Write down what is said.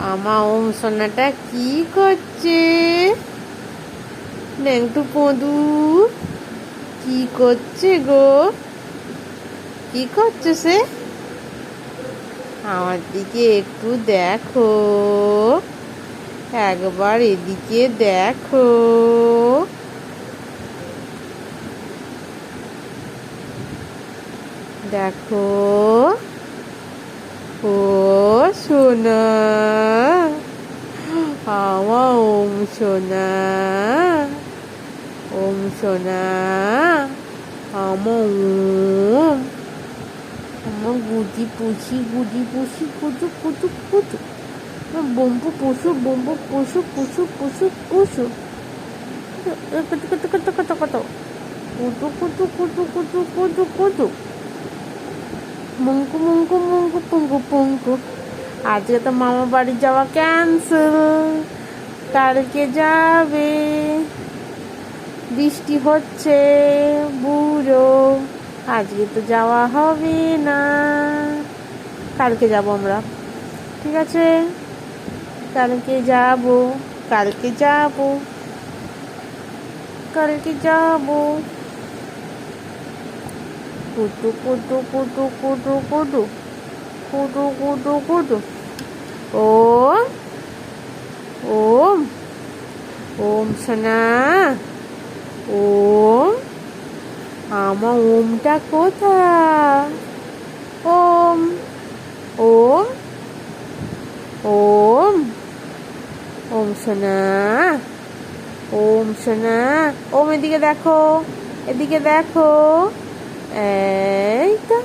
আমার ওম সোনাটা কি করছে? নেংটু পদু, কি করছে গো? কি করছে সে? আমার দিকে একটু দেখো। একবার এদিকে দেখো। দেখো। ও সোনা। ওম সোনা ওম সোনা আমার ওম আমার গুজি পুষি গুজি পুষি কুচু কুচু কুচু বম্বু পশু বম্বু পশু পশু পশু পশু কত কত কত কত কত কুটু কুটু কুটু কুটু কুটু কুটু মঙ্কু মঙ্কু মঙ্কু পঙ্কু পঙ্কু আজকে তো মামা বাড়ি যাওয়া ক্যান্সেল কালকে যাবে? বৃষ্টি হচ্ছে, বুড়ো। আজকে তো যাওয়া হবে না। কালকে যাব আমরা। ঠিক আছে? কালকে যাব কালকে যাব। কালকে যাব। কুটু কুটু কুটু কুটু কুটু। কুটু কুটু কুটু। ও ওম সোনা। ওম, আমার ওমটা কোথায়? ওম ওম ওম ওম সোনা। ওম সোনা। ওম, এদিকে দেখো এদিকে দেখো। এই তো।